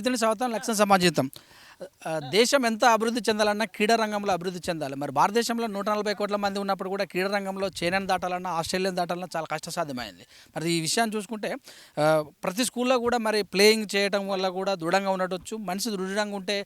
ఇతని వీధిని లక్ష లక్ష్యం దేశం ఎంత అభివృద్ధి చెందాలన్నా క్రీడా రంగంలో అభివృద్ధి చెందాలి. మరి భారతదేశంలో నూట నలభై కోట్ల మంది ఉన్నప్పుడు కూడా క్రీడా రంగంలో చైనాను దాటాలన్నా ఆస్ట్రేలియాను దాటాలన్నా చాలా కష్టసాధ్యమైంది. మరి ఈ విషయాన్ని చూసుకుంటే ప్రతి స్కూల్లో కూడా మరి ప్లేయింగ్ చేయడం వల్ల కూడా దృఢంగా ఉండటచ్చు మనిషి దృఢంగా ఉంటే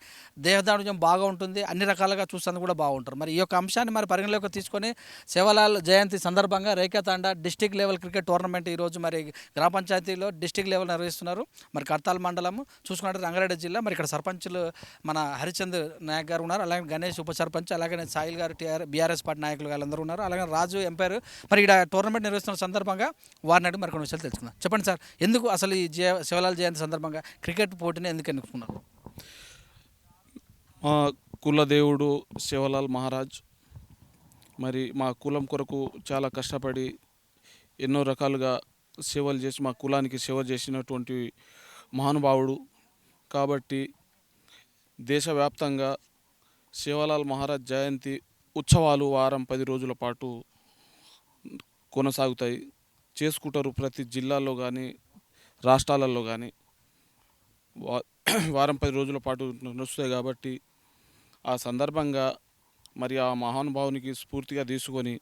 దేహదారుణ్యం బాగా ఉంటుంది. అన్ని రకాలుగా చూస్తుంది కూడా బాగుంటారు. మరి ఈ యొక్క అంశాన్ని మరి పరిగణలోకి తీసుకొని సేవలాల్ జయంతి సందర్భంగా Rekhathanda district level cricket tournament ఈరోజు మరి గ్రామ పంచాయతీలో డిస్టిక్ లెవెల్ నిర్వహిస్తున్నారు. మరి కర్తాల్ మండలం చూసుకున్నట్టు రంగారెడ్డి జిల్లా. మరి ఇక్కడ సర్పంచులు మన హరిచంద్ నాయక్ గారు ఉన్నారు అలాగే గణేష్ ఉప సర్పంచ్ అలాగే సాయిల్ గారు టీఆర్ బీఆర్ఎస్ పార్టీ నాయకులు వాళ్ళందరూ ఉన్నారు అలాగే రాజు ఎంపైర్. మరి ఇక్కడ టోర్నమెంట్ నిర్వహిస్తున్న సందర్భంగా వారిని అడిగి మరికొన్ని విషయాలు తెలుసుకుందాం. చెప్పండి సార్ ఎందుకు అసలు ఈ జయ శివలాల్ జయంతి సందర్భంగా క్రికెట్ పోటీని ఎందుకు ఎన్నుకున్నారు? మా కులదేవుడు శివలాల్ మహారాజ్. మరి మా కులం కొరకు చాలా కష్టపడి ఎన్నో రకాలుగా సేవలు చేసి మా కులానికి సేవ చేసినటువంటి మహానుభావుడు. కాబట్టి దేశవ్యాప్తంగా శివలాల్ మహారాజ్ జయంతి ఉత్సవాలు వారం పది రోజుల పాటు కొనసాగుతాయి. చేసుకుంటారు ప్రతి జిల్లాల్లో కానీ రాష్ట్రాలలో కానీ వా వారం పది రోజుల పాటు నడుస్తాయి కాబట్టి ఆ సందర్భంగా మరి ఆ మహానుభావునికి స్ఫూర్తిగా తీసుకొని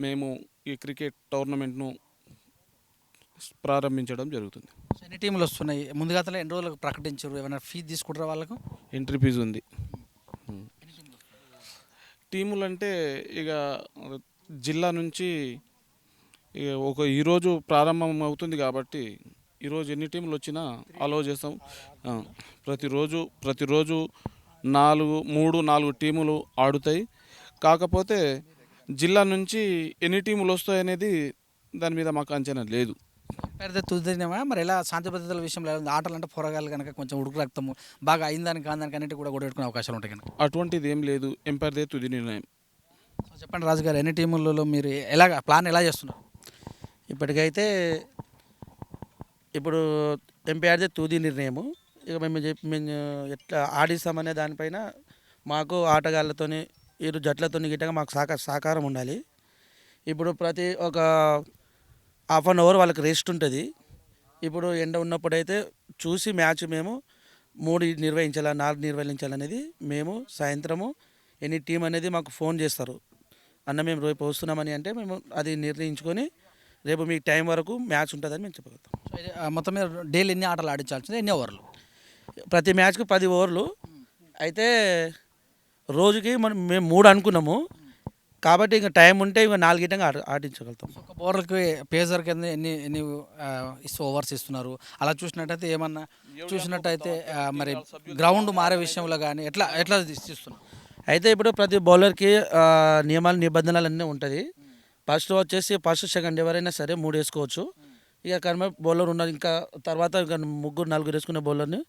మేము ఈ క్రికెట్ టోర్నమెంట్ను ప్రారంభించడం జరుగుతుంది. ఎన్ని టీంలు వస్తున్నాయి? ముందుగా ఎన్ని రోజులకు ప్రకటించారు? ఏమైనా ఫీ తీసుకుంటారా వాళ్ళకు? ఎంట్రీ ఫీజు ఉంది. టీములు అంటే ఇక జిల్లా నుంచి ఇక ఒక ఈరోజు ప్రారంభం అవుతుంది కాబట్టి ఈరోజు ఎన్ని టీంలు వచ్చినా అలో చేస్తాం. ప్రతిరోజు ప్రతిరోజు నాలుగు మూడు నాలుగు టీములు ఆడుతాయి. కాకపోతే జిల్లా నుంచి ఎన్ని టీములు వస్తాయి అనేది దాని మీద మాకు అంచనా లేదు. పెడితే తుదినేమా మరి ఎలా శాంతి భద్రతల విషయంలో ఎలా ఉంది? ఆటలు అంటే పోరగాళ్ళు కనుక కొంచెం ఉడుకు రక్తము బాగా అయిందానికి కాందానికి అన్నిటి కూడా గొడవెట్టుకునే అవకాశాలు ఉంటాయి కనుక అటువంటిది ఏం లేదు. ఎంపైర్దే తుది నిర్ణయం. సో చెప్పండి రాజు గారు ఎన్ని టీములలో మీరు ఎలాగ ప్లాన్ ఎలా చేస్తున్నారు? ఇప్పటికైతే ఇప్పుడు ఎంపీఆర్దే తుది నిర్ణయము. ఇక మేము చెప్పి మేము ఎట్లా ఆడిస్తామనే దానిపైన మాకు ఆటగాళ్ళతోని ఇరు జట్లతోని గిట్టగా మాకు సహకార సహకారం ఉండాలి. ఇప్పుడు ప్రతి ఒక హాఫ్ అన్ అవర్ వాళ్ళకి రెస్ట్ ఉంటుంది. ఇప్పుడు ఎండ ఉన్నప్పుడైతే చూసి మ్యాచ్ మేము మూడు నిర్వహించాలా నాలుగు నిర్వహించాలనేది మేము సాయంత్రము ఎనీ టీం అనేది మాకు ఫోన్ చేస్తారు. అన్న మేము రేపు వస్తున్నామని అంటే మేము అది నిర్ణయించుకొని రేపు మీకు టైం వరకు మ్యాచ్ ఉంటుందని మేము చెప్పగలుగుతాం. మొత్తం మీద డైలీ ఎన్ని ఆటలు ఆడించాల్సింది? ఎన్ని ఓవర్లు? ప్రతి మ్యాచ్కి పది ఓవర్లు. అయితే రోజుకి మనం మేము మూడు అనుకున్నాము. కాబట్టి ఇంకా టైం ఉంటే ఇంకా నాలుగింటంగా ఆడ ఆడించగలుగుతాం. ఒక బోర్లకి పేసర్ కింద ఎన్ని ఎన్ని ఓవర్స్ ఇస్తున్నారు? అలా చూసినట్టయితే ఏమన్నా చూసినట్టయితే మరి గ్రౌండ్ మారే విషయంలో కానీ ఎట్లా ఎట్లా ఇస్తున్నారు అయితే ఇప్పుడు ప్రతి బౌలర్కి నియమాలు నిబంధనలు అన్నీ ఉంటుంది. ఫస్ట్ వచ్చేసి ఫస్ట్ సెకండ్ ఎవరైనా సరే మూడు వేసుకోవచ్చు. ఇక కర్మ బౌలర్ ఉన్నారు ఇంకా తర్వాత ఇంకా ముగ్గురు నలుగురు వేసుకునే బౌలర్ని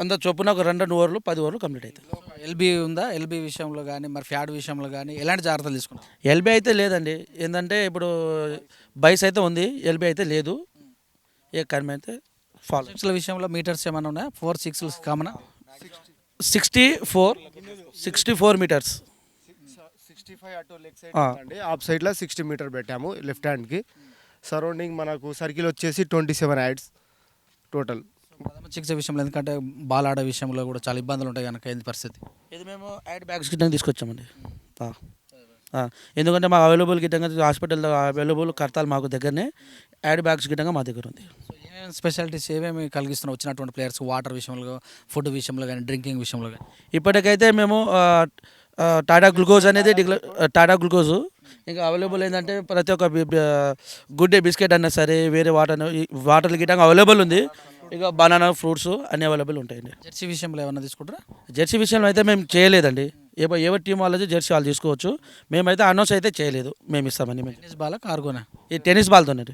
అంత చొప్పున ఒక రెండు రెండు ఓవర్లు పది ఓవర్లు కంప్లీట్ అవుతాయి ఎల్బీ ఉందా? ఎల్బీ విషయంలో కానీ మరి ఫ్యాడ్ విషయంలో కానీ ఎలాంటి జాగ్రత్తలు తీసుకున్నారు ఎల్బీ అయితే లేదండి. ఏంటంటే ఇప్పుడు బైస్ అయితే ఉంది ఎల్బీ అయితే లేదు. ఏ కర్మ అయితే ఫాలో సిక్స్ల విషయంలో మీటర్స్ ఏమైనా ఉన్నాయా? Four six కామనా? Sixty four sixty four metres sixty five అటు లెగ్ సైడ్ అండి ఆఫ్ సైడ్లో సిక్స్టీ మీటర్ పెట్టాము లెఫ్ట్ హ్యాండ్కి సరౌండింగ్ మనకు సర్కిల్ వచ్చేసి twenty seven yards total six విషయంలో ఎందుకంటే బాల్ ఆడే విషయంలో కూడా చాలా ఇబ్బందులు ఉంటాయి కనుక ఏంది పరిస్థితి? ఇది మేము? యాడ్ బ్యాగ్స్ గిట్ట తీసుకొచ్చామండి. ఆ. ఎందుకంటే మాకు అవైలబుల్ గిట్టంగా హాస్పిటల్ అవైలబుల్ కర్తాలు మాకు దగ్గరనే యాడ్ బ్యాగ్స్ గిట్టంగా మా దగ్గర ఉంది. ఏమేమి స్పెషాలిటీస్ ఏమేమి కలిగిస్తున్నారు వచ్చినటువంటి ప్లేయర్స్ వాటర్ విషయంలో ఫుడ్ విషయంలో కానీ డ్రింకింగ్ విషయంలో కానీ ఇప్పటికైతే మేము టాటా గ్లూకోజ్ అనేది టాటా గ్లూకోజ్ ఇంకా అవైలబుల్ ఏంటంటే ప్రతి ఒక్క గుడ్ డే బిస్కెట్ అన్నా సరే వేరే వాటర్ వాటర్ గిట్టంగా అవైలబుల్ ఉంది. ఇక బనానా ఫ్రూట్స్ అన్నీ అవైలబుల్ ఉంటాయండి. జెర్సీ విషయంలో ఏమైనా తీసుకుంటారా? జెర్సీ విషయంలో అయితే మేము చేయలేదండి. ఏ ఎవరి టీం వాళ్ళది జెర్సీ వాళ్ళు తీసుకోవచ్చు. మేమైతే అనౌన్స్ అయితే చేయలేదు. మేము ఇస్తామని మేము టెన్నిస్ బాల్ కార్గోనా ఈ టెన్నిస్ బాల్తోనే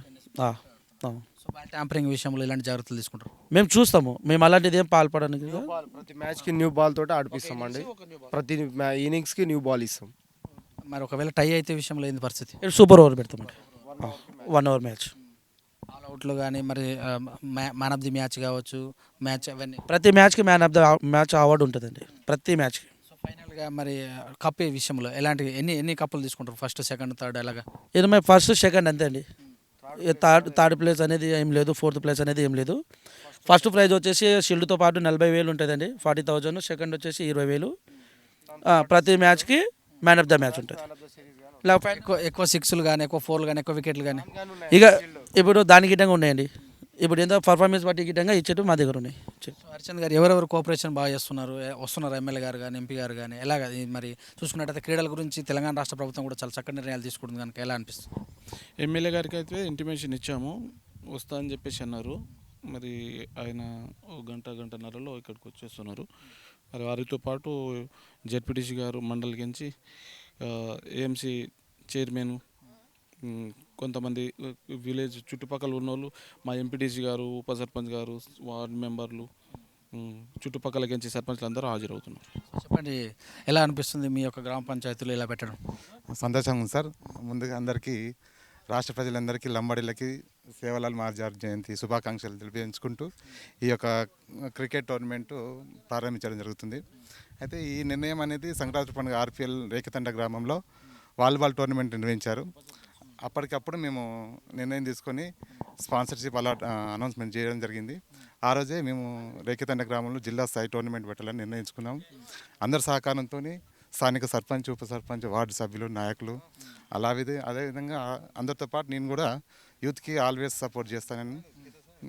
ట్యాంపరింగ్ విషయంలో ఇలాంటి జాగ్రత్తలు తీసుకుంటారు? మేము చూస్తాము. మేము అలాంటిది ఏం పాల్పడడానికి ప్రతి మ్యాచ్కి న్యూ బాల్ తోటి ఆడిపిస్తామండి. ప్రతి ఇన్నింగ్స్కి న్యూ బాల్ ఇస్తాం. మరి ఒకవేళ టై అయితే విషయంలో ఏంది పరిస్థితి? సూపర్ ఓవర్ పెడతామండి. వన్ ఓవర్ మ్యాచ్ అవుట్లో కానీ మరి మ్యాన్ ఆఫ్ ది మ్యాచ్ కావచ్చు మ్యాచ్ అవన్నీ. ప్రతి మ్యాచ్కి man of the match award ఉంటుందండి. ప్రతి మ్యాచ్కి. సో ఫైనల్గా మరి కప్ విషయంలో ఎలాంటి ఎన్ని ఎన్ని కప్పులు తీసుకుంటారు ఫస్ట్ సెకండ్ థర్డ్ ఎలాగా ఇది మేము ఫస్ట్ సెకండ్ అంతే అండి. థర్డ్ థర్డ్ ప్లేస్ అనేది ఏం లేదు ఫోర్త్ ప్లేస్ అనేది ఏం లేదు. ఫస్ట్ ప్రైజ్ వచ్చేసి షీల్డ్తో పాటు నలభై వేలు ఉంటుందండి. ఫార్టీ థౌజండ్ సెకండ్ వచ్చేసి ఇరవై వేలు. ప్రతి మ్యాచ్కి మ్యాన్ ఆఫ్ ద మ్యాచ్ ఉంటుంది. ఎక్కువ ఎక్కువ సిక్స్లు కానీ ఎక్కువ ఫోర్లు కానీ ఎక్కువ వికెట్లు కానీ ఇక ఇప్పుడు దానికి గిట్టంగా ఉన్నాయండి. ఇప్పుడు ఏందో పర్ఫార్మెన్స్ బట్టి గిట్టంగా ఇచ్చేట్టు మా దగ్గర ఉన్నాయి. హరిచంద్ గారు ఎవరెవరు కోఆపరేషన్ బాగా చేస్తున్నారు? వస్తున్నారు ఎమ్మెల్యే గారు కానీ ఎంపీ గారు కానీ ఎలాగ? ఇది మరి చూసుకున్నట్టయితే క్రీడల గురించి తెలంగాణ రాష్ట్ర ప్రభుత్వం కూడా చాలా చక్కటి నిర్ణయాలు తీసుకుంటుంది కనుక ఎలా అనిపిస్తుంది? ఎమ్మెల్యే గారికి అయితే ఇంటిమేషన్ ఇచ్చాము. వస్తా అని చెప్పేసి అన్నారు. మరి ఆయన ఒక గంట గంటన్నరలో ఇక్కడికి వచ్చేస్తున్నారు. మరి వారితో పాటు జెడ్పీటీసీ గారు మండలి గించి ఏఎంసీ చైర్మన్ కొంతమంది విలేజ్ చుట్టుపక్కల ఉన్నోళ్ళు మా ఎంపీటీసీ గారు ఉప సర్పంచ్ గారు వార్డు మెంబర్లు చుట్టుపక్కల గెంచి సర్పంచ్లు అందరూ హాజరవుతున్నారు. చెప్పండి ఎలా అనిపిస్తుంది మీ యొక్క గ్రామ పంచాయతీలో ఇలా పెట్టడం? సంతోషంగా ఉంది సార్. ముందుగా అందరికీ రాష్ట్ర ప్రజలందరికీ లంబాడీలకి సేవలాల్ మార్జార్ జయంతి శుభాకాంక్షలు తెలిపించుకుంటూ ఈ యొక్క క్రికెట్ టోర్నమెంటు ప్రారంభించడం జరుగుతుంది. అయితే ఈ నిర్ణయం అనేది సంక్రాంతి పండుగ ఆర్పిఎల్ రేఖతండ గ్రామంలో వాలీబాల్ టోర్నమెంట్ నిర్వహించారు. అప్పటికప్పుడు మేము నిర్ణయం తీసుకొని స్పాన్సర్షిప్ అలా అనౌన్స్మెంట్ చేయడం జరిగింది. ఆ రోజే మేము రేఖితండ గ్రామంలో జిల్లా స్థాయి టోర్నమెంట్ పెట్టాలని నిర్ణయించుకున్నాం. అందరి సహకారంతో స్థానిక సర్పంచ్ ఉప సర్పంచ్ వార్డు సభ్యులు నాయకులు అలాగే అదేవిధంగా అందరితో పాటు నేను కూడా యూత్కి ఆల్వేస్ సపోర్ట్ చేస్తానని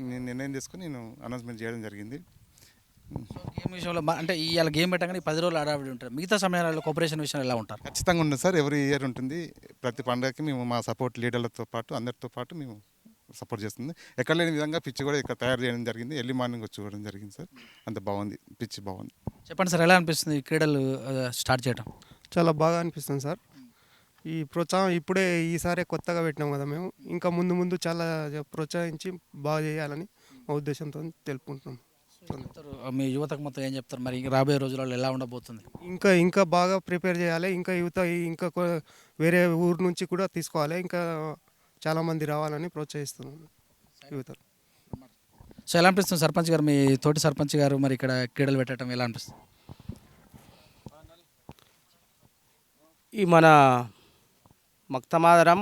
నేను నిర్ణయం తీసుకుని నేను అనౌన్స్మెంట్ చేయడం జరిగింది. గేమ్ విషయంలో మ- అంటే ఇవాళ గేమ్ పెట్టగానే పది రోజులు ఆడావిడి ఉంటారు మిగతా సమయాలలో కోఆపరేషన్ విషయంలో ఎలా ఉంటారు? ఖచ్చితంగా ఉంది సార్. ఎవ్రీ ఇయర్ ఉంటుంది. ప్రతి పండగకి మేము మా సపోర్ట్ లీడర్లతో పాటు అందరితో పాటు మేము సపోర్ట్ చేస్తుంది. ఎక్కడ లేని విధంగా పిచ్ కూడా ఇక్కడ తయారు చేయడం జరిగింది. ఎర్లీ మార్నింగ్ వచ్చి చూడడం జరిగింది సార్. అంత బాగుంది. పిచ్ బాగుంది. చెప్పండి సార్ ఎలా అనిపిస్తుంది ఈ క్రీడలు ఆ, స్టార్ట్ చేయడం చాలా బాగా అనిపిస్తుంది సార్. ఈ ప్రోత్సాహం ఇప్పుడే ఈసారి కొత్తగా పెట్టినాం కదా మేము. ఇంకా ముందు ముందు చాలా ప్రోత్సహించి బాగా చేయాలని మా ఉద్దేశంతో తెలుపుకుంటున్నాం. మీ యువతకు మొత్తం ఏం చెప్తారు? మరి ఇంకా రాబోయే రోజులలో ఎలా ఉండబోతుంది? ఇంకా ఇంకా బాగా ప్రిపేర్ చేయాలి. ఇంకా యువత ఇంకా వేరే ఊరు నుంచి కూడా తీసుకోవాలి. ఇంకా చాలామంది రావాలని ప్రోత్సహిస్తున్నాను యువత సో ఎలా అనిపిస్తుంది సర్పంచ్ గారు? మీ తోటి సర్పంచ్ గారు మరి ఇక్కడ క్రీడలు పెట్టడం ఎలా అనిపిస్తుంది? ఈ మన మక్తమాదరం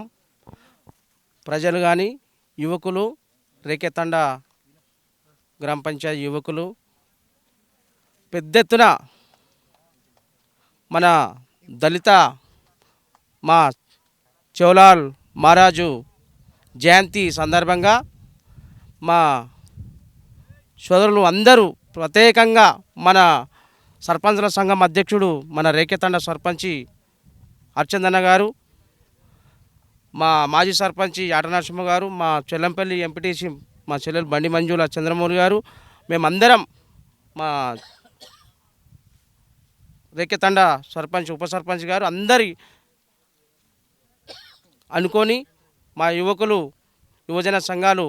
ప్రజలు కానీ యువకులు రేకెతండ గ్రామ పంచాయతీ యువకులు. పెద్ద ఎత్తున మన దళిత మా చౌలాల్ మహారాజు జయంతి సందర్భంగా మా సోదరులు అందరూ ప్రత్యేకంగా మన సర్పంచుల సంఘం అధ్యక్షుడు మన రేఖతండ సర్పంచి అర్చందన్న గారు మా మాజీ సర్పంచి ఆట నరసింహ గారు మా చెల్లంపల్లి ఎంపీటీసీ మా చెల్లెలు బండి మంజుల చంద్రమౌళి గారు. మేమందరం మా రేకెతండ సర్పంచ్ ఉప సర్పంచ్ గారు అందరి అనుకొని మా యువకులు యువజన సంఘాలు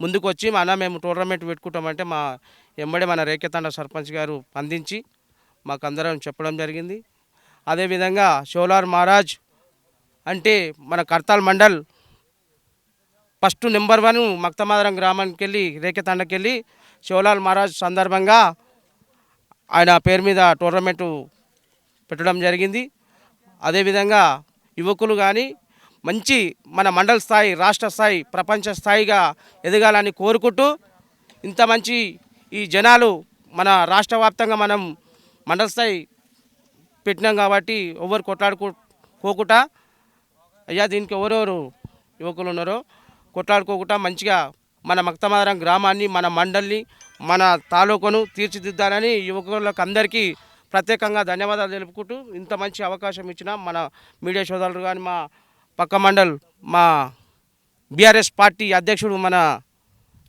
ముందుకు వచ్చి మా అన్న మేము టోర్నమెంట్ పెట్టుకుంటామంటే మా ఎంబడే మన రేకెతండ సర్పంచ్ గారు అందించి మాకు అందరం చెప్పడం జరిగింది. అదేవిధంగా షోలార్ మహారాజ్ అంటే మన Kartal mandal first number one Maktamadaram గ్రామానికి వెళ్ళి రేఖతండకి వెళ్ళి శివలాల్ మహారాజ్ సందర్భంగా ఆయన పేరు మీద టోర్నమెంటు పెట్టడం జరిగింది. అదేవిధంగా యువకులు కానీ మంచి మన మండల స్థాయి రాష్ట్ర స్థాయి ప్రపంచ స్థాయిగా ఎదగాలని కోరుకుంటూ ఇంత మంచి ఈ జనాలు మన రాష్ట్ర వ్యాప్తంగా మనం మండల స్థాయి పెట్టినాం కాబట్టి ఎవరు కొట్లాడుకోకుండా అయ్యా దీనికి ఎవరెవరు యువకులు ఉన్నారో కొట్లాడుకోకుండా మంచిగా మన మక్తమాదరం గ్రామాన్ని మన మండల్ని మన తాలూకును తీర్చిదిద్దాలని యువకులకు అందరికీ ప్రత్యేకంగా ధన్యవాదాలు తెలుపుకుంటూ ఇంత మంచి అవకాశం ఇచ్చిన మన మీడియా సోదరులు కానీ మా పక్క మండల్ మా బీఆర్ఎస్ పార్టీ అధ్యక్షుడు మన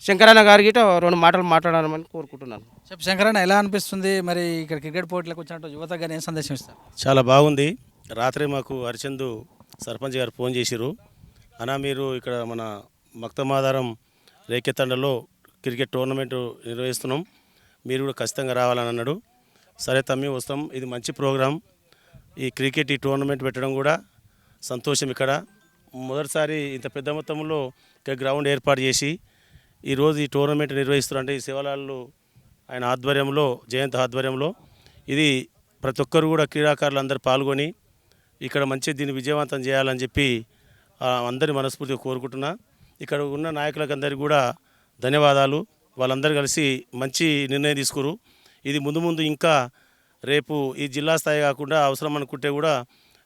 శంకరన్న గారికి రెండు మాటలు మాట్లాడాలని కోరుకుంటున్నాను. చెప్పు శంకరన్న ఎలా అనిపిస్తుంది? మరి ఇక్కడ క్రికెట్ పోటీలకు వచ్చినట్టు యువతకు కానీ ఏం సందేశం ఇస్తారు? చాలా బాగుంది. రాత్రి మాకు హరిచందు సర్పంచ్ గారు ఫోన్ చేసిరు అన్న మీరు ఇక్కడ మన మక్తమాధారం రేకెతండలో క్రికెట్ టోర్నమెంట్ నిర్వహిస్తున్నాం. మీరు కూడా ఖచ్చితంగా రావాలని అన్నాడు. సరే తమ్మి వస్తాం. ఇది మంచి ప్రోగ్రాం. ఈ క్రికెట్ ఈ టోర్నమెంట్ పెట్టడం కూడా సంతోషం ఇక్కడ. మొదటిసారి ఇంత పెద్ద మొత్తంలో ఇక్కడ గ్రౌండ్ ఏర్పాటు చేసి ఈరోజు ఈ టోర్నమెంట్ నిర్వహిస్తున్నారంటే ఈ శివలాల్లో ఆయన ఆధ్వర్యంలో జయంత్ ఆధ్వర్యంలో. ఇది ప్రతి ఒక్కరు కూడా క్రీడాకారులు అందరూ పాల్గొని ఇక్కడ మంచి దీన్ని విజయవంతం చేయాలని చెప్పి అందరి మనస్ఫూర్తిగా కోరుకుంటున్నా. ఇక్కడ ఉన్న నాయకులకు అందరికీ కూడా ధన్యవాదాలు. వాళ్ళందరూ కలిసి మంచి నిర్ణయం తీసుకురు. ఇది ముందు ముందు ఇంకా రేపు ఈ జిల్లా స్థాయి కాకుండా అవసరం అనుకుంటే కూడా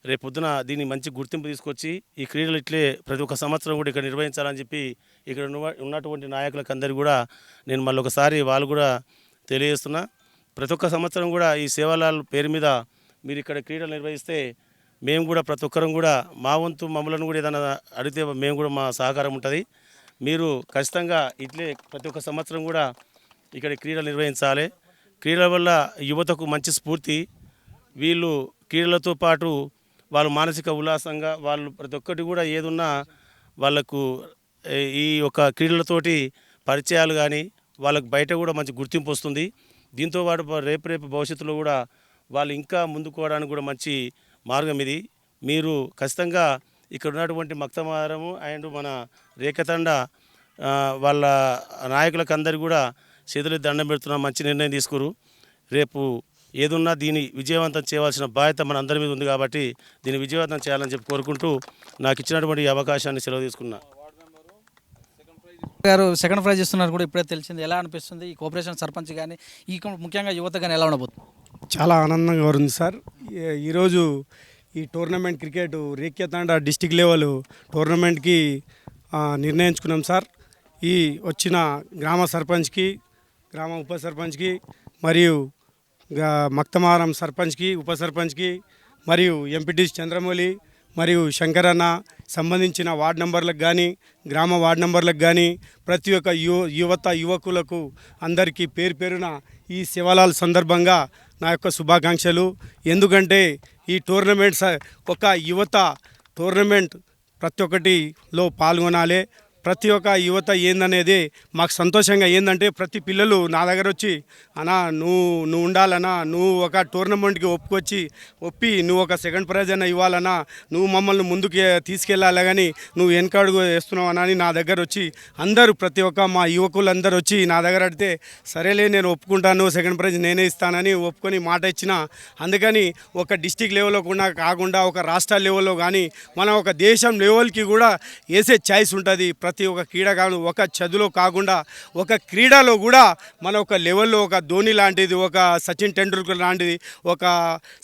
రేపు పొద్దున దీన్ని మంచి గుర్తింపు తీసుకొచ్చి ఈ క్రీడలు ఇట్లే ప్రతి ఒక్క సంవత్సరం కూడా ఇక్కడ నిర్వహించాలని చెప్పి ఇక్కడ ఉన్నటువంటి నాయకులకు అందరికీ కూడా నేను మళ్ళీ ఒకసారి వాళ్ళు కూడా తెలియజేస్తున్నా. ప్రతి ఒక్క సంవత్సరం కూడా ఈ సేవాలాల్ పేరు మీద మీరు ఇక్కడ క్రీడలు నిర్వహిస్తే మేము కూడా ప్రతి ఒక్కరం కూడా మా వంతు మమ్మలను కూడా ఏదైనా అడిగితే మేము కూడా మా సహకారం ఉంటుంది. మీరు ఖచ్చితంగా ఇట్లే ప్రతి ఒక్క సంవత్సరం కూడా ఇక్కడ క్రీడలు నిర్వహించాలి. క్రీడల వల్ల యువతకు మంచి స్ఫూర్తి. వీళ్ళు క్రీడలతో పాటు వాళ్ళు మానసిక ఉల్లాసంగా వాళ్ళు ప్రతి ఒక్కటి కూడా ఏదున్నా వాళ్ళకు ఈ యొక్క క్రీడలతోటి పరిచయాలు కానీ వాళ్ళకు బయట కూడా మంచి గుర్తింపు వస్తుంది. దీంతో పాటు రేపు రేపు భవిష్యత్తులో కూడా వాళ్ళు ఇంకా ముందుకోవడానికి కూడా మంచి మార్గం ఇది. మీరు ఖచ్చితంగా ఇక్కడ ఉన్నటువంటి మక్తమారము అండ్ మన రేఖతండ వాళ్ళ నాయకులకు అందరికీ కూడా చేతులు దండం పెడుతున్న మంచి నిర్ణయం తీసుకురు. రేపు ఏదున్నా దీన్ని విజయవంతం చేయవలసిన బాధ్యత మన అందరి మీద ఉంది కాబట్టి దీన్ని విజయవంతం చేయాలని చెప్పి కోరుకుంటూ నాకు ఇచ్చినటువంటి అవకాశాన్ని సెలవు తీసుకున్నా. గారు సెకండ్ ప్రైజ్ ఇస్తున్నారు కూడా ఇప్పుడే తెలిసింది. ఎలా అనిపిస్తుంది? ఈ కోఆపరేషన్ సర్పంచ్ కానీ ఈ ముఖ్యంగా యువత కానీ ఎలా ఉండబోతుంది? చాలా ఆనందంగా ఉంది సార్. ఈ- ఈరోజు ఈ tournament cricket Rekhathanda district level టోర్నమెంట్కి నిర్ణయించుకున్నాం సార్. ఈ వచ్చిన గ్రామ సర్పంచ్కి గ్రామ ఉప సర్పంచ్కి మరియు మక్తమారం సర్పంచ్కి ఉప సర్పంచ్కి మరియు ఎంపీటీసీ చంద్రమౌళి మరియు శంకరన్న సంబంధించిన వార్డ్ నంబర్లకు కానీ గ్రామ వార్డ్ నంబర్లకు కానీ ప్రతి ఒక్క యువ యువత యువకులకు అందరికీ పేరు పేరున ఈ శివలాల్ సందర్భంగా నా యొక్క శుభాకాంక్షలు. ఎందుకంటే ఈ టోర్నమెంట్ స- ఒక యువత టోర్నమెంట్ ప్రతి ఒక్కటిలో పాల్గొనాలి. ప్రతి ఒక్క యువత ఏందనేది మాకు సంతోషంగా ఏందంటే ప్రతి పిల్లలు నా దగ్గర వచ్చి అన్నా నువ్వు నువ్వు ఉండాలన్నా నువ్వు ఒక టోర్నమెంట్కి ఒప్పుకొచ్చి ఒప్పి నువ్వు ఒక సెకండ్ ప్రైజ్ అయినా ఇవ్వాలన్నా నువ్వు మమ్మల్ని ముందుకు తీసుకెళ్ళాలి కానీ నువ్వు వెనకడుగు వేస్తున్నావు అని నా దగ్గర వచ్చి అందరూ ప్రతి ఒక్క మా యువకులందరూ వచ్చి నా దగ్గర అడిగితే సరేలే నేను ఒప్పుకుంటాను సెకండ్ ప్రైజ్ నేనే ఇస్తానని ఒప్పుకొని మాట ఇచ్చిన అందుకని ఒక డిస్టిక్ లెవెల్లో కూడా కాకుండా ఒక రాష్ట్ర లెవెల్లో కానీ మనం ఒక దేశం లెవెల్కి కూడా వేసే ఛాయిస్ ఉంటుంది. ప్రతి ఒక్క క్రీడాకారుడు ఒక చదువులో కాకుండా ఒక క్రీడలో కూడా మన ఒక లెవెల్లో ఒక ధోని లాంటిది ఒక సచిన్ టెండూల్కర్ లాంటిది ఒక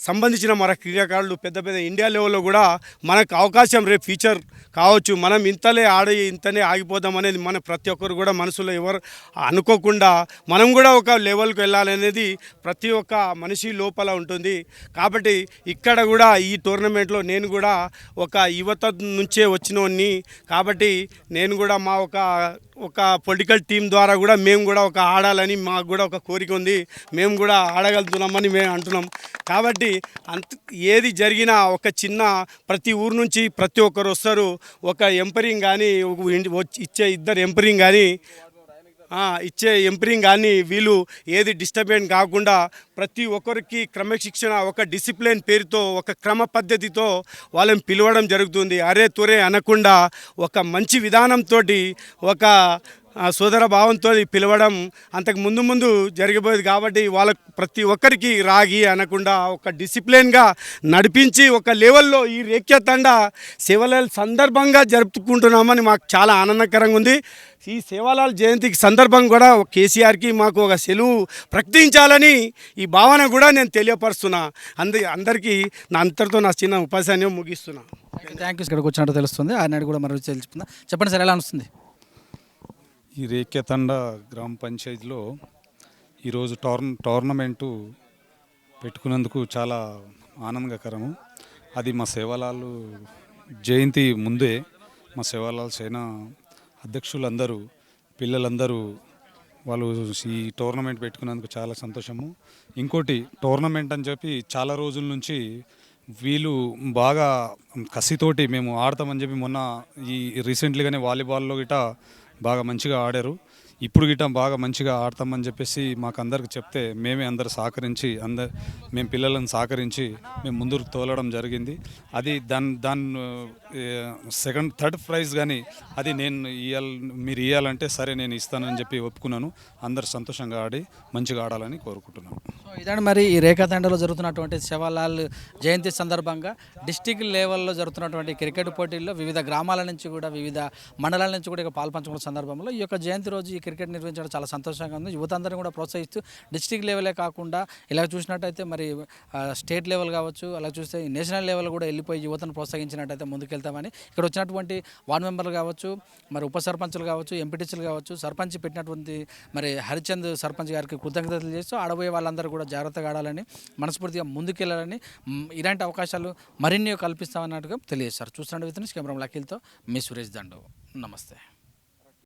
సంబంధించిన మన క్రీడాకారులు పెద్ద పెద్ద ఇండియా లెవెల్లో కూడా మనకు అవకాశం రేపు ఫ్యూచర్ కావచ్చు. మనం ఇంతలే ఆడి ఇంతనే ఆగిపోదాం అనేది మన ప్రతి ఒక్కరు కూడా మనసులో ఎవరు అనుకోకుండా మనం కూడా ఒక లెవెల్కి వెళ్ళాలనేది ప్రతి ఒక్క మనిషి లోపల ఉంటుంది. కాబట్టి ఇక్కడ కూడా ఈ టోర్నమెంట్లో నేను కూడా ఒక యువత నుంచే వచ్చినోన్ని కాబట్టి నేను కూడా మా ఒక ఒక పొలిటికల్ టీం ద్వారా కూడా మేము కూడా ఒక ఆడాలని మాకు కూడా ఒక కోరిక ఉంది. మేము కూడా ఆడగలుగుతున్నామని మేము అంటున్నాం. కాబట్టి అంత ఏది జరిగినా ఒక చిన్న ప్రతి ఊరు నుంచి ప్రతి ఒక్కరు వస్తారు. ఒక ఎంపరింగ్ కానీ ఒక వచ్చి ఇచ్చే ఇద్దరు ఎంపరింగ్ కానీ ఇచ్చే ఎంపరింగ్ కానీ వీళ్ళు ఏది డిస్టర్బెన్స్ కాకుండా ప్రతి ఒక్కరికి క్రమశిక్షణ ఒక డిసిప్లిన్ పేరుతో ఒక క్రమ పద్ధతితో వాళ్ళని పిలవడం జరుగుతుంది. అరే తురే అనకుండా ఒక మంచి విధానంతో ఒక సోదర భావంతో పిలవడం అంతకు ముందు ముందు జరిగిపోయేది కాబట్టి వాళ్ళ ప్రతి ఒక్కరికి రాగి అనకుండా ఒక డిసిప్లిన్గా నడిపించి ఒక లెవెల్లో ఈ రేఖ్య తండ శివలాల్ సందర్భంగా జరుపుకుంటున్నామని మాకు చాలా ఆనందకరంగా ఉంది. ఈ సేవాలాల్ జయంతికి సందర్భం కూడా కేసీఆర్కి మాకు ఒక సెలవు ప్రకటించాలని ఈ భావన కూడా నేను తెలియపరుస్తున్నా. అందు అందరికీ నా అంతటితో నా చిన్న ఉపాసాన్ని ముగిస్తున్నా. థ్యాంక్ యూ ఇక్కడికి వచ్చినట్టు తెలుస్తుంది. ఆయన కూడా మరి తెలుసుకుందాం చెప్పండి సార్ ఎలా అనిస్తుంది ఈ రేఖ్యతండ గ్రామ పంచాయతీలో ఈరోజు టోర్న టోర్నమెంటు పెట్టుకున్నందుకు చాలా ఆనందకరము. అది మా సేవలాలు జయంతి ముందే మా సేవలాల్ సేన అధ్యక్షులందరూ పిల్లలందరూ వాళ్ళు ఈ టోర్నమెంట్ పెట్టుకున్నందుకు చాలా సంతోషము. ఇంకోటి టోర్నమెంట్ అని చెప్పి చాలా రోజుల నుంచి వీళ్ళు బాగా కసితోటి మేము ఆడతామని చెప్పి మొన్న ఈ రీసెంట్లీగానే వాలీబాల్లో గిట బాగా మంచిగా ఆడారు. ఇప్పుడు గిట్ట బాగా మంచిగా ఆడతామని చెప్పేసి మాకు అందరికి చెప్తే మేమే అందరు సహకరించి అందరు మేము పిల్లలను సహకరించి మేము ముందుకు తోలడం జరిగింది. అది దాని దాని సెకండ్ థర్డ్ ప్రైజ్ కానీ అది నేను ఇవ్వాలి మీరు ఇవ్వాలంటే సరే నేను ఇస్తానని చెప్పి ఒప్పుకున్నాను. అందరు సంతోషంగా ఆడి మంచిగా ఆడాలని కోరుకుంటున్నాను. ఇదండి మరి ఈ రేఖాతండలో జరుగుతున్నటువంటి శివలాల్ జయంతి సందర్భంగా డిస్టిక్ లెవెల్లో జరుగుతున్నటువంటి క్రికెట్ పోటీల్లో వివిధ గ్రామాల నుంచి కూడా వివిధ మండలాల నుంచి కూడా ఇక పాల్పంచుకున్న సందర్భంలో ఈ యొక్క జయంతి రోజు ఈ క్రికెట్ నిర్వహించడం చాలా సంతోషంగా ఉంది. యువత అందరిని కూడా ప్రోత్సహిస్తూ డిస్టిక్ లెవెలే కాకుండా ఇలా చూసినట్టయితే మరి స్టేట్ లెవెల్ కావచ్చు అలా చూస్తే నేషనల్ లెవెల్ కూడా వెళ్ళిపోయి యువతను ప్రోత్సహించినట్టయితే వెళ్తామని. ఇక్కడ వచ్చినటువంటి వార్డు మెంబర్లు కావచ్చు మరి ఉప సర్పంచులు కావచ్చు ఎంపీటీసీలు కావచ్చు సర్పంచ్ పెట్టినటువంటి మరి హరిచంద్ సర్పంచ్ గారికి కృతజ్ఞతలు చేస్తూ ఆడబోయే వాళ్ళందరూ కూడా జాగ్రత్తగా ఆడాలని మనస్ఫూర్తిగా ముందుకెళ్ళాలని ఇలాంటి అవకాశాలు మరిన్ని కల్పిస్తామన్నట్టుగా తెలియజేస్తారు చూస్తున్న విత్ కెమెరా లకీల్తో మీ సురేష్ దండు నమస్తే.